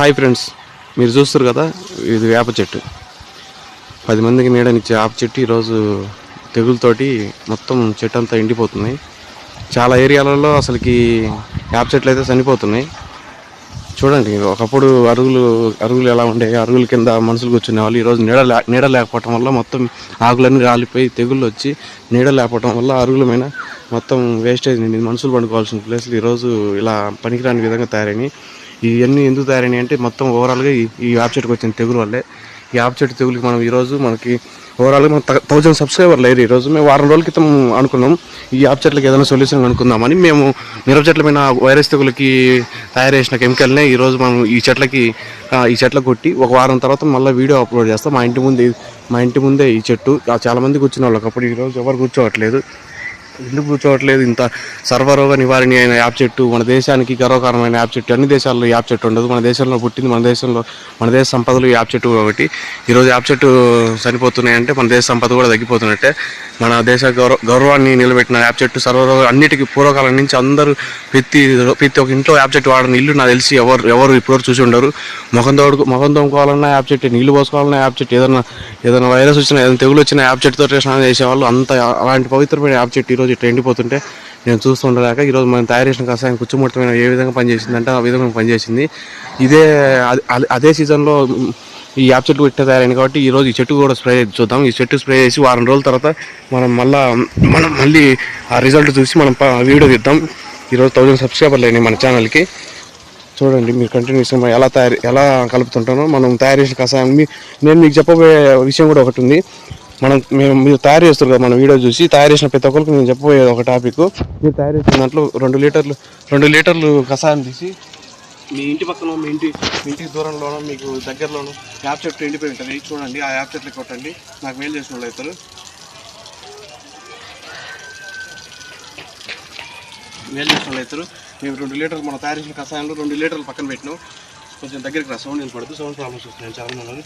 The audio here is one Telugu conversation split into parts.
హాయ్ ఫ్రెండ్స్ మీరు చూస్తారు కదా ఇది వేప చెట్టు. పది మందికి నీడనిచ్చే వేప చెట్టు ఈరోజు తెగులతోటి మొత్తం చెట్టు అంతా ఎండిపోతుంది. చాలా ఏరియాలలో అసలుకి వేప చెట్లు అయితే చనిపోతున్నాయి. చూడండి ఒకప్పుడు అరుగులు అరుగులు ఎలా ఉండే అరుగుల కింద మనుషులు కూర్చునే వాళ్ళు ఈరోజు నీడ నీడ లేకపోవటం వల్ల మొత్తం ఆకులన్నీ రాలిపోయి తెగుళ్ళు వచ్చి నీడ లేకపోవటం వల్ల అరుగుల మీద మొత్తం వేస్టేజ్ మనుషులు పండుకోవాల్సిన ప్లేస్లు ఈరోజు ఇలా పనికిరాని విధంగా తయారైనాయి ఇవన్నీ ఎందుకు తయారైనాయి అంటే మొత్తం ఓవరాల్గా ఈ యాప్ చెట్టుకు వచ్చిన తెగులు వల్లే. ఈ యాప్ చెట్టు తెగులకి మనం ఈరోజు మనకి ఓవరాల్గా మనం థౌజండ్ సబ్స్క్రైబర్లు లేరు. ఈరోజు మేము వారం రోజుల క్రితం అనుకున్నాం ఈ యాప్ చెట్లకి ఏదైనా సొల్యూషన్ అనుకుందామని. మేము మిరప చెట్ల మీద వైరస్ తెగులకి తయారు చేసిన కెమికల్నే ఈరోజు మనం ఈ చెట్లకి ఈ చెట్ల కొట్టి ఒక వారం తర్వాత మళ్ళీ వీడియో అప్లోడ్ చేస్తాం. మా ఇంటి ముందే మా ఇంటి ముందే ఈ చెట్టు. చాలామంది చాలా మంది కూర్చున్న వాళ్ళు అప్పుడు ఈరోజు ఎవరు కూర్చోవట్లేదు. ఎందుకు కూర్చోవట్లేదు ఇంత సర్వరోగ నివారణ అయిన యాప్ చెట్టు మన దేశానికి గర్వకారణమైన యాప్ చెట్టు. అన్ని దేశాల్లో యాప్ చెట్టు ఉండదు. మన దేశంలో పుట్టింది మన దేశంలో మన దేశ సంపదలు యాప్ చెట్టు ఒకటి ఈరోజు యాప్ చెట్టు చనిపోతున్నాయంటే మన దేశ సంపద కూడా తగ్గిపోతున్నట్టే. మన దేశ గౌరవ గౌరవాన్ని నిలబెట్టిన యాప్ చెట్టు సర్వరోగ అన్నిటికీ పూర్వకాలం నుంచి అందరూ ప్రతి ప్రతి ఒక్క ఇంట్లో యాప్ చెట్టు వాడిన ఇల్లు నాకు తెలిసి ఎవరు ఎవరు ఇప్పుడు చూసి ఉండరు. ముఖం తోడు ముఖం తోముకోవాలన్నా యాప్ చెట్టు నీళ్ళు పోసుకోవాలన్నా యాప్ చెట్టు ఏదైనా ఏదైనా వైరస్ వచ్చినా ఏదైనా తెగులు వచ్చినా యాప్ చెట్టుతో స్నానం చేసేవాళ్ళు అంత అలాంటి పవిత్రమైన యాప్ చెట్టు ఈరోజు ఇట్లా ఎండిపోతుంటే నేను చూస్తుండలేక ఈరోజు మనం తయారు చేసిన కషాయం కుచ్చుముట్టమైన ఏ విధంగా పనిచేసిందంటే ఆ విధంగా పనిచేసింది. ఇదే అదే- అదే- అదే సీజన్లో ఈ యాప్ చెట్టు ఇట్ట తయారైంది కాబట్టి ఈరోజు ఈ చెట్టు కూడా స్ప్రే చూద్దాం. ఈ చెట్టు స్ప్రే చేసి వారం రోజుల తర్వాత మనం మళ్ళా మనం మళ్ళీ ఆ రిజల్ట్ చూసి మనం వీడియో తీద్దాం. ఈరోజు థౌజండ్ సబ్స్క్రైబర్లు అయినాయి మన ఛానల్కి. చూడండి మీరు కంటిన్యూస్గా ఎలా తయారు ఎలా కలుపుతుంటానో మనం తయారు చేసిన కషాయం నేను మీకు చెప్పబోయే విషయం కూడా ఒకటి ఉంది. మనం మేము మీరు తయారు చేస్తారు కదా మన వీడియో చూసి తయారు చేసిన ప్రతి ఒక్కరికి నేను చెప్పబోయేది ఒక టాపిక్ మీరు తయారు చేసిన దాంట్లో రెండు లీటర్లు రెండు లీటర్లు కషాయం తీసి మీ ఇంటి పక్కన మీ ఇంటి మీ ఇంటికి మీకు దగ్గరలోనూ యాప్ చెట్లు ఎండిపోయి ఉంటుంది. చూడండి ఆ యాప్ చెట్లు కొట్టండి. నాకు మేలు చేసిన వాళ్ళు అవుతారు. మేలు చేసిన వాళ్ళు అవుతారు. మేము రెండు లీటర్లు మనం తయారు చేసిన కషాయంలో రెండు లీటర్లు పక్కన పెట్టినాం. కొంచెం దగ్గరికి రా సౌండ్ నేను పడుతుంది సౌండ్ ప్రాబ్లమ్స్ వస్తున్నాయి చాలా మంది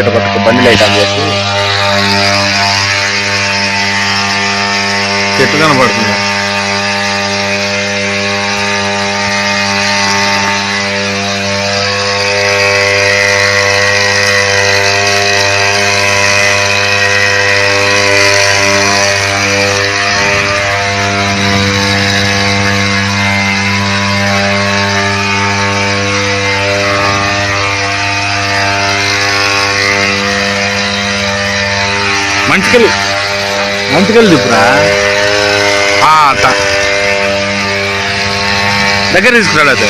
అట్లా పట్టుకు బండి లైట్ ఆన్ చేసి చెట్టు కనబడుతుంది. మంచికలు. మంచికలు చూపురా. ఆ, దగ్గర తీసుకురాడు అదే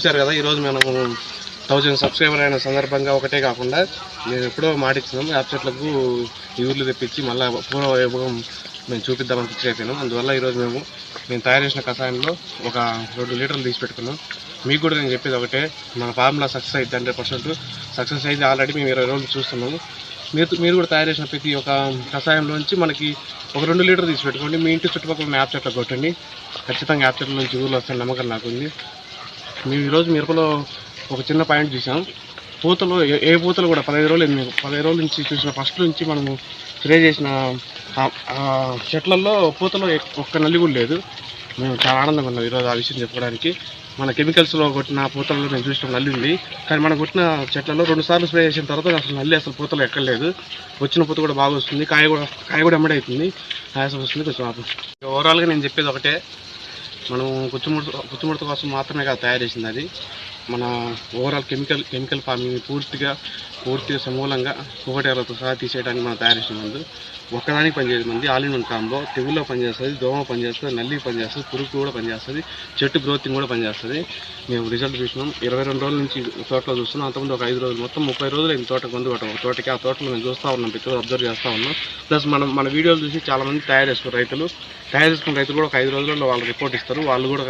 చూశారు కదా ఈరోజు మనము థౌజండ్ సబ్స్క్రైబర్ అయిన సందర్భంగా ఒకటే కాకుండా నేను ఎప్పుడో మాటిచ్చినాం వెబ్సైట్లకు ఈ ఊర్లు తెప్పించి మళ్ళీ పూర్వ వైభవం మేము చూపిద్దామని ఫిక్స్ అయిపోయినాం. అందువల్ల ఈరోజు మేము మేము తయారు చేసిన కషాయంలో ఒక రెండు లీటర్లు తీసి పెట్టుకున్నాం. మీకు కూడా నేను చెప్పేది ఒకటే మన ఫార్ములా సక్సెస్ అయితే హండ్రెడ్ పర్సెంట్. సక్సెస్ అయితే ఆల్రెడీ మేము ఇరవై రోజులు చూస్తున్నాము. మీరు మీరు కూడా తయారు చేసిన ప్రతి ఒక కషాయంలోంచి మనకి ఒక రెండు లీటర్ తీసి పెట్టుకోండి. మీ ఇంటి చుట్టుపక్కల యాప్ చెట్ల కొట్టండి. ఖచ్చితంగా యాప్ చెట్ల నుంచి ఊర్లో వస్తాను నమ్మకం నాకుంది. మేము ఈరోజు మిరపలో ఒక చిన్న పాయింట్ చూసాం. పూతలు ఏ- ఏ పూతలు కూడా పదహైదు రోజులు ఎనిమిది పదహైదు రోజుల నుంచి చూసిన ఫస్ట్ నుంచి మనము స్ప్రే చేసిన చెట్లలో పూతలో ఒక్క నల్లి కూడా లేదు. మేము చాలా ఆనందంగా ఉన్నాం ఈరోజు ఆ విషయం చెప్పుకోవడానికి. మన కెమికల్స్లో కొట్టిన పూతలలో మేము చూసిన నల్లి ఉంది. కానీ మనం కొట్టిన చెట్లలో రెండు సార్లు స్ప్రే చేసిన తర్వాత అసలు నల్లి అసలు పూతలు ఎక్కలేదు వచ్చిన పూత కూడా బాగా వస్తుంది. కాయ కూడా కాయ కూడా ఎమ్మడి అవుతుంది. ఆయాసం వస్తుంది కొంచెం ఓవరాల్గా నేను చెప్పేది ఒకటే. మనం కుచ్చుముడత కుచ్చుముడత కోసం మాత్రమే కాదు తయారు చేసింది అది. మన ఓవరాల్ కెమికల్ కెమికల్ ఫార్మింగ్ పూర్తిగా పూర్తిగా సమూలంగా ఒకటేరతో సహా తీసేయడానికి మనం తయారు చేసిన ముందు. ఒక్కదానికి పనిచేయదు మంది. ఆల్ ఇన్ వన్ కాంబో తెగుల్లో పనిచేస్తుంది దోమ పనిచేస్తుంది నల్లి పనిచేస్తుంది పురుగు కూడా పనిచేస్తుంది చెట్టు గ్రోతింగ్ కూడా పనిచేస్తుంది. మేము రిజల్ట్ చూసినాం. ఇరవై రెండు రోజుల నుంచి తోటలో చూస్తున్నాం. అంతకుముందు ఒక ఐదు రోజులు మొత్తం ముప్పై రోజులు ఈ తోటకు మందు కొట్టం తోటకి ఆ తోటలో మేము చూస్తూ ఉన్నాం ప్రతి రోజు అబ్జర్వ్ చేస్తూ ఉన్నాం. ప్లస్ మనం మన వీడియోలు చూసి చాలామంది తయారు చేసుకున్న రైతులు. తయారు చేసుకున్న రైతులు కూడా ఒక ఐదు రోజుల్లో వాళ్ళు రిపోర్ట్ ఇస్తారు. వాళ్ళు కూడా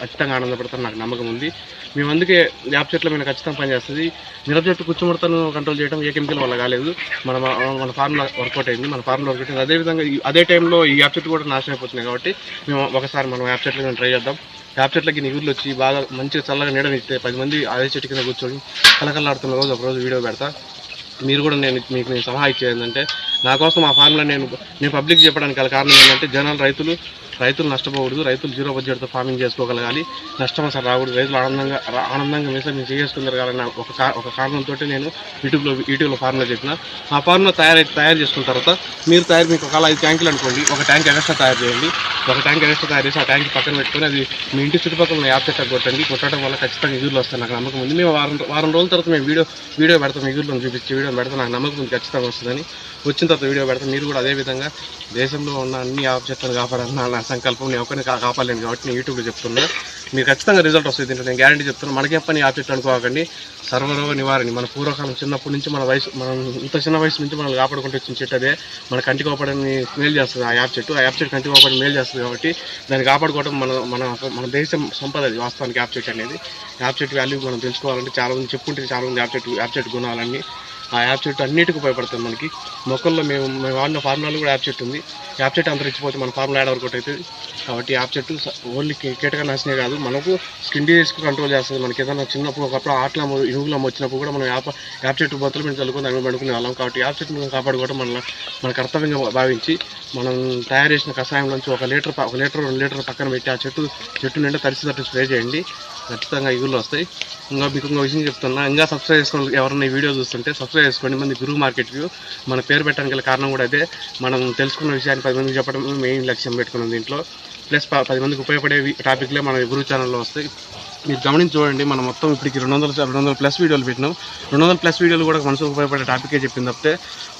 ఖచ్చితంగా ఆనందపడతారు నాకు నమ్మకం ఉంది. మేము అందుకే యాప్ చెట్ల మీద ఖచ్చితంగా పనిచేస్తుంది. నిలబ చెట్టు కుచ్చుముడతను కంట్రోల్ చేయడం ఏ కెమికల్ వల్ల కాలేదు. మన మన ఫార్ములా వర్కౌట్ అయింది. మన ఫార్ములా వర్కౌట్ అయింది అదేవిధంగా ఈ- అదే టైంలో ఈ యాప్ చెట్లు కూడా నాశనం అయిపోతున్నాయి కాబట్టి మేము ఒకసారి మనం యాప్ చెట్లు ట్రై చేద్దాం. యాప్ చెట్లకి నీళ్ళు వచ్చి బాగా మంచిగా చల్లగా నీడనిస్తే పది మంది అదే చెట్టు కింద కూర్చొని కలకలాడుతున్న రోజు ఒకరోజు వీడియో పెడతా. మీరు కూడా నేను మీకు నేను సలహా ఇచ్చేది ఏంటంటే నా కోసం ఆ ఫార్ములా నేను నేను పబ్లిక్ చెప్పడానికి గల కారణం ఏంటంటే జనాలు రైతులు రైతులు నష్టపోకూడదు రైతులు జీరో బడ్జెట్తో ఫార్మింగ్ చేసుకోగలగాలి. నష్టం అసలు రాకూడదు. రైతులు ఆనందంగా ఆనందంగా మిసం మేము చేసుకుందరగాలన్న ఒక ఒక కారణంతో నేను యూట్యూబ్లో యూట్యూబ్లో ఫార్ములా చెప్పిన. ఆ ఫార్ములా తయారు తయారు చేసుకున్న తర్వాత మీరు తయారు మీకు ఒకవేళ ఐదు ట్యాంకులు అనుకోండి ఒక ట్యాంక్ ఎక్స్ట్రా తయారు చేయండి. ఒక ట్యాంక్ ఎక్స్ట్రా తయారు చేసి ఆ ట్యాంక్ పక్కన పెట్టుకొని అది మీ ఇంటి చుట్టుపక్కల ఉన్న యాప్ చెట్టు కొట్టండి. కొట్టడం వల్ల ఖచ్చితంగా ఎదురులు వస్తాయి. నాకు నమ్మకం ఉంది. మేము వారం వారం రోజుల తర్వాత మేము వీడియో వీడియో పెడతాం. ఎదురులో చూపించి వీడియో పెడతాం. నాకు నమ్మకం ఉంది. ఖచ్చితంగా వస్తుందని. వచ్చిన తర్వాత వీడియో పెడతాం. మీరు కూడా అదే విధంగా దేశంలో ఉన్న అన్ని యాప్ చెట్లను కాపాడాలని నా సంకల్పం నేను ఒకరిని కాపాడలేను కాబట్టి నేను యూట్యూబ్లో చెప్తున్నా. మీరు ఖచ్చితంగా రిజల్ట్ వస్తుంది దీంట్లో నేను గ్యారంటీ చెప్తున్నా. మనకేం పని యాప్ అనుకోకండి. సర్వరోగ నివారణ. మన పూర్వకాలం చిన్నప్పటి నుంచి మన వయసు మనం ఇంత చిన్న వయసు నుంచి మనం కాపాడుకుంటూ వచ్చిన చెట్టు అదే. మన కంటి కోపడని మేలు చేస్తుంది ఆ యాప్ చెట్టు. ఆ యాప్ చెట్టు కంటి కాపాడని మేలు చేస్తుంది కాబట్టి దాన్ని కాపాడుకోవడం మన మన మన దేశం సంపద అది వాస్తవానికి యాప్ చెట్టు అనేది. యాప్ చెట్టు వాల్యూ మనం తెలుసుకోవాలంటే చాలా మంది చెప్పుకుంటే చాలా మంది యాప్ చెట్టు యాప్ చెట్టు గుణాలన్నీ ఆ యాప్ చెట్టు అన్నిటికీ ఉపయోగపడుతుంది మనకి. మొక్కల్లో మేము మేము వాడిన ఫార్ములాలో కూడా యాప్ చెట్టు ఉంది. యాప్ చెట్టు అంతరించిపోతే మన ఫార్ములా యాడ్ వర్కౌట్ అవుతుంది. కాబట్టి యాప్ చెట్టు ఓన్లీ కీటక నాశనే కాదు. మనకు స్కిన్ డిజీస్కి కంట్రోల్ చేస్తుంది మనకి. ఏదైనా చిన్నప్పుడు ఒకప్పుడు ఆటల ఇనుగులం వచ్చినప్పుడు కూడా మనం యాప్ యాప్ చెట్టు బతులు మేము చల్లుకొని అవి పడుకునే వాళ్ళం. కాబట్టి యాప్ చెట్టు మనం కాపాడుకోవడం మన మన కర్తవ్యంగా భావించి మనం తయారు చేసిన కషాయం నుంచి ఒక లీటర్ ఒక లీటర్ రెండు లీటర్ పక్కన పెట్టి ఆ చెట్టు చెట్టు నిండా తరిచి తట్టు స్ప్రే చేయండి. ఖచ్చితంగా ఇగుళ్ళు వస్తాయి. ఇంకా మీకు ఇంకో విషయం చెప్తున్నా ఇంకా సబ్స్క్రైబ్ చేసుకున్న ఎవరైనా ఈ వీడియో చూస్తుంటే సబ్స్క్రైబ్ చేసుకోండి. మంది గురువు మార్కెట్ వ్యూ మన పేరు పెట్టడానికి కారణం కూడా అదే. మనం తెలుసుకున్న విషయాన్ని పది మందికి చెప్పడం మెయిన్ లక్ష్యం పెట్టుకున్నాం దీంట్లో. ప్లస్ ప- పది మందికి ఉపయోగపడే టాపిక్లే మన గురువు ఛానల్లో వస్తాయి. మీరు గమనించి చూడండి మనం మొత్తం ఇప్పటికి రెండు వందల రెండు వందల ప్లస్ వీడియోలు పెట్టినాం. రెండు వందల ప్లస్ వీడియోలు కూడా మనసుకు ఉపయోగపడే టాపికే చెప్పింది తప్పితే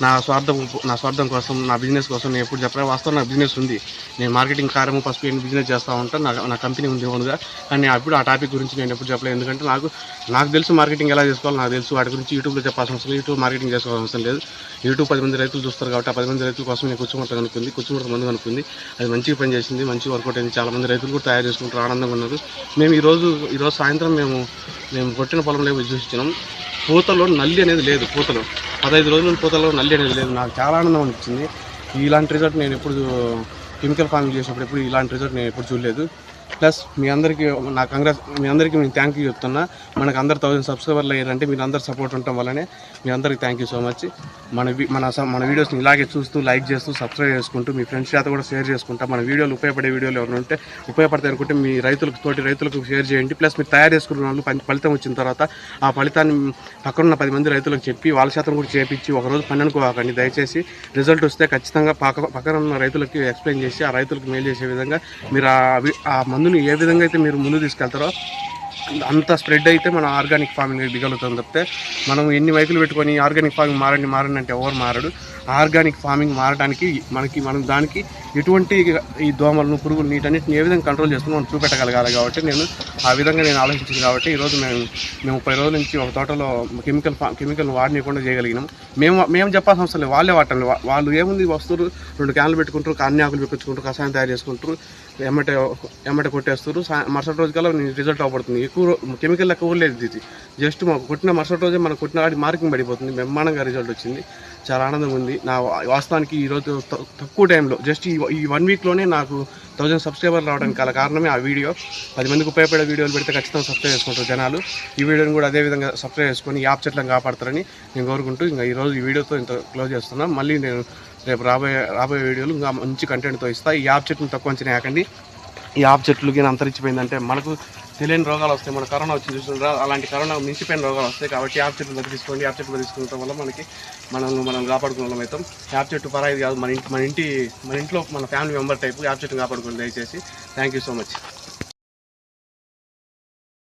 నా స్వార్థం నా స్వార్థం కోసం నా బిజినెస్ కోసం నేను ఎప్పుడు చెప్పలే వాస్తవం నా బిజినెస్ ఉంది. నేను మార్కెటింగ్ కార్యము పసుపు ఏంటి బిజినెస్ చేస్తూ ఉంటాను నా నా కంపెనీ ఉంది ఓన్గా. కానీ అప్పుడు ఆ టాపిక్ గురించి నేను ఎప్పుడు చెప్పలేదు. ఎందుకంటే నాకు నాకు తెలుసు మార్కెటింగ్ ఎలా చేసుకోవాలో నాకు తెలుసు వాటి గురించి యూట్యూబ్లో చెప్పాల్సిన అవసరం యూట్యూబ్ మార్కెటింగ్ చేసుకోవాల్సిన అవసరం లేదు. యూట్యూబ్ పది మంది రైతులు చూస్తారు కాబట్టి ఆ పది మంది రైతుల కోసం నేను కూర్చుముట్ట కనుక్కుంది కూర్చుముట్ట మంది కనుక్కుంది అది మంచిగా పని చేసింది మంచి వర్కౌట్ అయింది. చాలా మంది రైతులు కూడా తయారు చేసుకుంటారు ఆనందంగా ఉన్నారు. మేము ఈరోజు ఈరోజు సాయంత్రం మేము మేము కొట్టిన పొలంలో చూసినాం. పూతలో నల్లి అనేది లేదు పూతలో. పదహైదు రోజుల పూతలో నల్లి అనేది లేదు. నాకు చాలా ఆనందం అనిపించింది. ఇలాంటి రిజల్ట్ నేను ఎప్పుడు కెమికల్ ఫార్మింగ్ చేసినప్పుడు ఎప్పుడు ఇలాంటి రిజల్ట్ నేను ఎప్పుడు చూడలేదు. ప్లస్ మీ అందరికీ నా కంగ్రెస్ మీ అందరికీ నేను థ్యాంక్ యూ చెప్తున్నా. మనకు అందరు థౌసండ్ సబ్స్క్రైబర్లు అయ్యారంటే మీరు అందరు సపోర్ట్ ఉండటం వల్లనే మీ అందరికీ థ్యాంక్ యూ సో మచ్ మన మన మన వీడియోస్ని ఇలాగే చూస్తూ లైక్ చేస్తూ సబ్స్క్రైబ్ చేసుకుంటూ మీ ఫ్రెండ్స్ చేత కూడా షేర్ చేసుకుంటా. మన వీడియోలు ఉపయోగపడే వీడియోలు ఎవరైనా ఉంటే ఉపయోగపడతాయి అనుకుంటే మీ రైతులకు తోటి రైతులకు షేర్ చేయండి. ప్లస్ మీరు తయారు చేసుకున్న వాళ్ళు ఫలితం వచ్చిన తర్వాత ఆ ఫలితాన్ని పక్కనున్న పది మంది రైతులకు చెప్పి వాళ్ళ శాతం కూడా చేపించి ఒకరోజు పని దయచేసి రిజల్ట్ వస్తే ఖచ్చితంగా పక్క పక్కన ఉన్న రైతులకి ఎక్స్ప్లెయిన్ చేసి ఆ రైతులకు మేలు చేసే విధంగా మీరు ఆ వి- ఆ మందుని ఏ విధంగా అయితే మీరు ముందు తీసుకెళ్తారో అంత స్ప్రెడ్ అయితే మన ఆర్గానిక్ ఫార్మింగ్ దిగలుగుతుంది తప్పితే మనం ఎన్ని వైకులు పెట్టుకొని ఆర్గానిక్ ఫార్మింగ్ మారండి మారండి అంటే ఎవరు మారడు. ఆర్గానిక్ ఫార్మింగ్ మారడానికి మనకి మనం దానికి ఎటువంటి ఈ దోమలను పురుగులు వీటన్నిటిని ఏ విధంగా కంట్రోల్ చేస్తున్నాం మనం చూపెట్టగలగాలి కాబట్టి నేను ఆ విధంగా నేను ఆలోచించింది కాబట్టి ఈరోజు మేము మేము ముప్పై రోజుల నుంచి ఒక తోటలో కెమికల్ కెమికల్ వాడనీయకుండా చేయగలిగినాం. మేము మేము చెప్పాల్సిన అవసరం లేదు. వాళ్ళే వాడటం వాళ్ళు ఏముంది వస్తువులు రెండు క్యాన్లు పెట్టుకుంటారు అన్ని ఆకులు పెట్టుకుంటారు కషాయం తయారు చేసుకుంటారు ఎమ్మటే ఎమ్మటే కొట్టేస్తారు. మరుసటి రోజు కల్లా రిజల్ట్ అవ్వబడుతుంది ఎక్కువ కెమికల్ ఎక్కువ లేదు ఇది. జస్ట్ మాకు కొట్టిన మరుసటి రోజే మనం కొట్టిన వాడి మార్కింగ్ పడిపోతుంది. బ్రహ్మాండంగా రిజల్ట్ వచ్చింది. చాలా ఆనందంగా ఉంది. నా వాస్తవానికి ఈరోజు త- తక్కువ టైంలో జస్ట్ ఈ ఈ వన్ వీక్లోనే నాకు థౌజండ్ సబ్స్క్రైబర్లు రావడానికి గల కారణమే ఆ వీడియో. పది మందికి ఉపయోగపడే వీడియోలు పెడితే ఖచ్చితంగా సబ్స్క్రైబ్ చేసుకుంటారు జనాలు. ఈ వీడియోని కూడా అదే విధంగా సబ్స్క్రైబ్ చేసుకొని ఈ యాప్ చెట్లను కాపాడతారని నేను కోరుకుంటూ ఇంకా ఈరోజు ఈ వీడియోతో ఇంత క్లోజ్ చేస్తున్నాను మళ్ళీ నేను రేపు రాబోయే రాబోయే వీడియోలు ఇంకా మంచి కంటెంట్తో ఇస్తా. ఈ యాప్ చెట్లను తక్కువ అంచనా యాకండి ఈ ఆపు చెట్లు అంతరించిపోయిందంటే మనకు తెలియని రోగాలు వస్తాయి. మన కరోనా వచ్చి చూస్తుంటారా అలాంటి కరోనా మించిపోయిన రోగాలు వస్తాయి కాబట్టి యాప్ చెట్లు దగ్గర తీసుకోండి. యాప్ చెట్లు తీసుకోవడం వల్ల మనకి మనం మనం కాపాడుకునే వాళ్ళం అవుతాం. యాప్ చెట్టు పరాయిది కాదు మన ఇంటి మన ఇంటి మన ఇంట్లో మన ఫ్యామిలీ మెంబర్ టైపు యాప్ చెట్టును కాపాడుకోండి దయచేసి. Thank you so much.